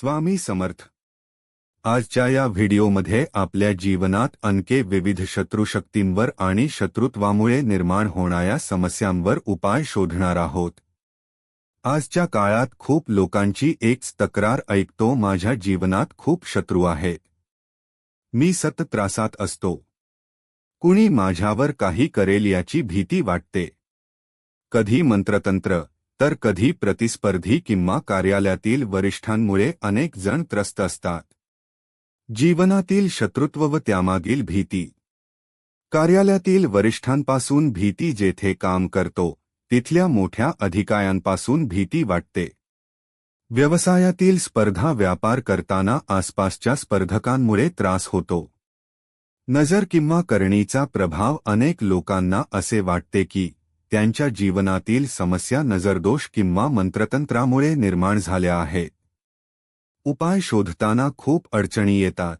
स्वामी समर्थ. आजच्या या व्हिडिओमध्ये आपल्या जीवनात अनके विविध शत्रुशक्तींवर आणि शत्रुत्वामुळे निर्माण होणाऱ्या समस्यांवर उपाय शोधणार आहोत. आजच्या काळात खूप लोकांची एकच तक्रार ऐकतो, माझ्या जीवनात खूप शत्रू आहेत मी सतत त्रासात असतो. कुणी माझ्यावर काही करेल याची भीती वाटते. कधी मंत्रतंत्र तर कधी प्रतिस्पर्धी किंवा कार्यालयातील वरिष्ठांमुळे अनेक जण त्रस्त असतात. जीवनातील शत्रुत्व व त्यामागील भीती. कार्यालयातील वरिष्ठांपासून भीती जेथे काम करतो तिथल्या मोठ्या अधिकायांपासून भीती वाटते. व्यवसायातील स्पर्धा व्यापार करताना आसपासच्या स्पर्धकांमुळे त्रास होतो. नजर किंवा करणीचा प्रभाव अनेक लोकांना असे वाटते की त्यांच्या जीवनातील समस्या नजरदोष किंवा मंत्रतंत्रामुळे निर्माण झाल्या आहेत. उपाय शोधताना खूप अडचणी येतात.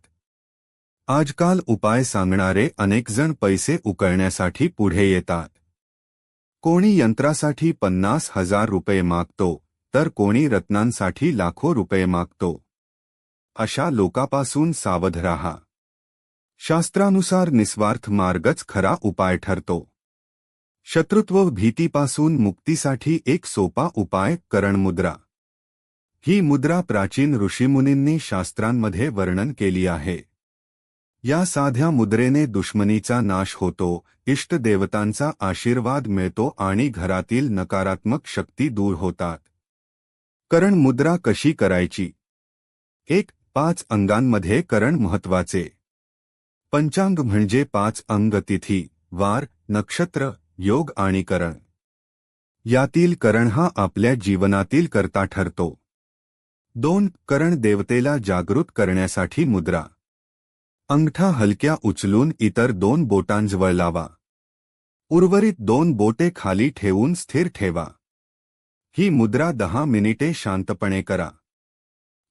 आजकाल उपाय सांगणारे अनेकजण पैसे उकळण्यासाठी पुढे येतात. कोणी यंत्रासाठी पन्नास हजार रुपये मागतो तर कोणी रत्नांसाठी लाखो रुपये मागतो. अशा लोकापासून सावध रहा. शास्त्रानुसार निस्वार्थ मार्गच खरा उपाय ठरतो. शत्रुत्व भीतीपासून मुक्तीसाठी एक सोपा उपाय करण मुद्रा ही मुद्रा प्राचीन ऋषीमुनींनी शास्त्रांमध्ये वर्णन केली आहे. या साध्या मुद्रेने दुश्मनीचा नाश होतो इष्टदेवतांचा आशीर्वाद मिळतो आणि घरातील नकारात्मक शक्ती दूर होतात. करण मुद्रा कशी करायची? एक पाच अंगांमध्ये करण महत्त्वाचे पंचांग म्हणजे पाच अंग तिथी वार नक्षत्र योग आणि करण. यातील करण हा आपल्या जीवनातील करता ठरतो. दोन करण देवतेला जागृत करण्यासाठी मुद्रा. अंगठा हलक्या उचलून इतर दोन बोटांजवळ लावा. उर्वरित दोन बोटे खाली ठेवून स्थिर ठेवा. ही मुद्रा दहा मिनिटे शांतपणे करा.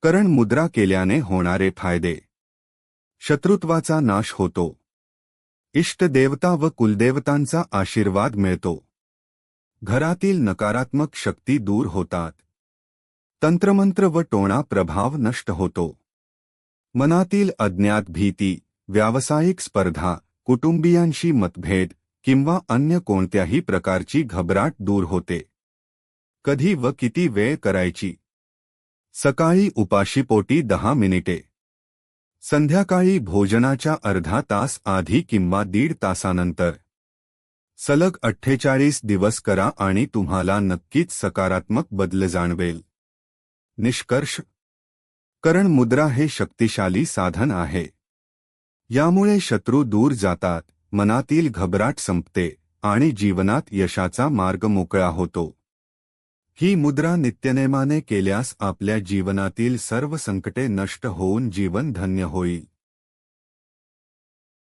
करण मुद्रा केल्याने होणारे फायदे. शत्रुत्वाचा नाश होतो. इष्टदेवता व कुलदेवतांचा आशीर्वाद मिळतो. घरातील नकारात्मक शक्ती दूर होतात. तंत्रमंत्र व टोणा प्रभाव नष्ट होतो. मनातील अज्ञात भीती व्यावसायिक स्पर्धा कुटुंबियांशी मतभेद किंवा अन्य कोणत्याही प्रकारची घबराट दूर होते. कधी व किती वेळ करायची? सकाळी उपाशीपोटी दहा मिनिटे. संध्याकाळी भोजनाच्या अर्धा तास आधी किंवा दीड तासानंतर. सलग अठ्ठेचाळीस दिवस करा आणि तुम्हाला नक्कीच सकारात्मक बदल जाणवेल. निष्कर्ष. करण मुद्रा हे शक्तिशाली साधन आहे. यामुळे शत्रू दूर जातात मनातील घबराट संपते आणि जीवनात यशाचा मार्ग मोकळा होतो. ही मुद्रा नित्यनेमाने केल्यास आपल्या जीवनातील सर्व संकटे नष्ट होऊन जीवन धन्य होईल.